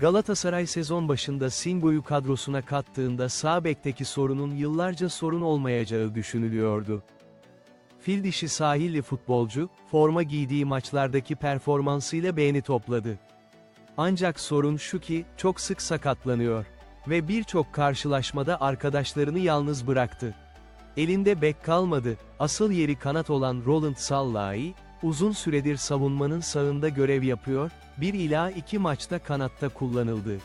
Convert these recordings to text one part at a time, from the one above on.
Galatasaray sezon başında Singo'yu kadrosuna kattığında sağ bekteki sorunun yıllarca sorun olmayacağı düşünülüyordu. Fil dişi sahilli futbolcu, forma giydiği maçlardaki performansıyla beğeni topladı. Ancak sorun şu ki, çok sık sakatlanıyor. Ve birçok karşılaşmada arkadaşlarını yalnız bıraktı. Elinde bek kalmadı, asıl yeri kanat olan Roland Sallai, uzun süredir savunmanın sağında görev yapıyor, bir ila iki maçta kanatta kullanıldı.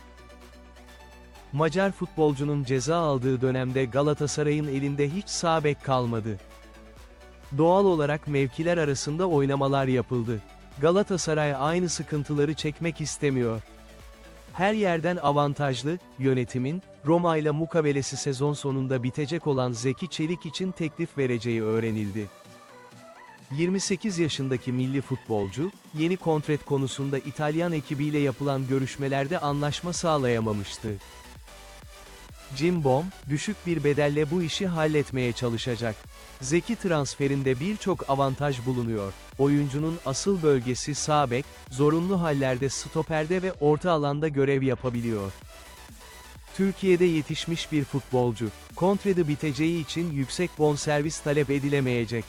Macar futbolcunun ceza aldığı dönemde Galatasaray'ın elinde hiç sağ bek kalmadı. Doğal olarak mevkiler arasında oynamalar yapıldı. Galatasaray aynı sıkıntıları çekmek istemiyor. Her yerden avantajlı, yönetimin, Roma ile mukavelesi sezon sonunda bitecek olan Zeki Çelik için teklif vereceği öğrenildi. 28 yaşındaki milli futbolcu, yeni kontrat konusunda İtalyan ekibiyle yapılan görüşmelerde anlaşma sağlayamamıştı. Jim Bom, düşük bir bedelle bu işi halletmeye çalışacak. Zeki transferinde birçok avantaj bulunuyor. Oyuncunun asıl bölgesi sağ bek, zorunlu hallerde stoperde ve orta alanda görev yapabiliyor. Türkiye'de yetişmiş bir futbolcu, kontratı biteceği için yüksek bonservis talep edilemeyecek.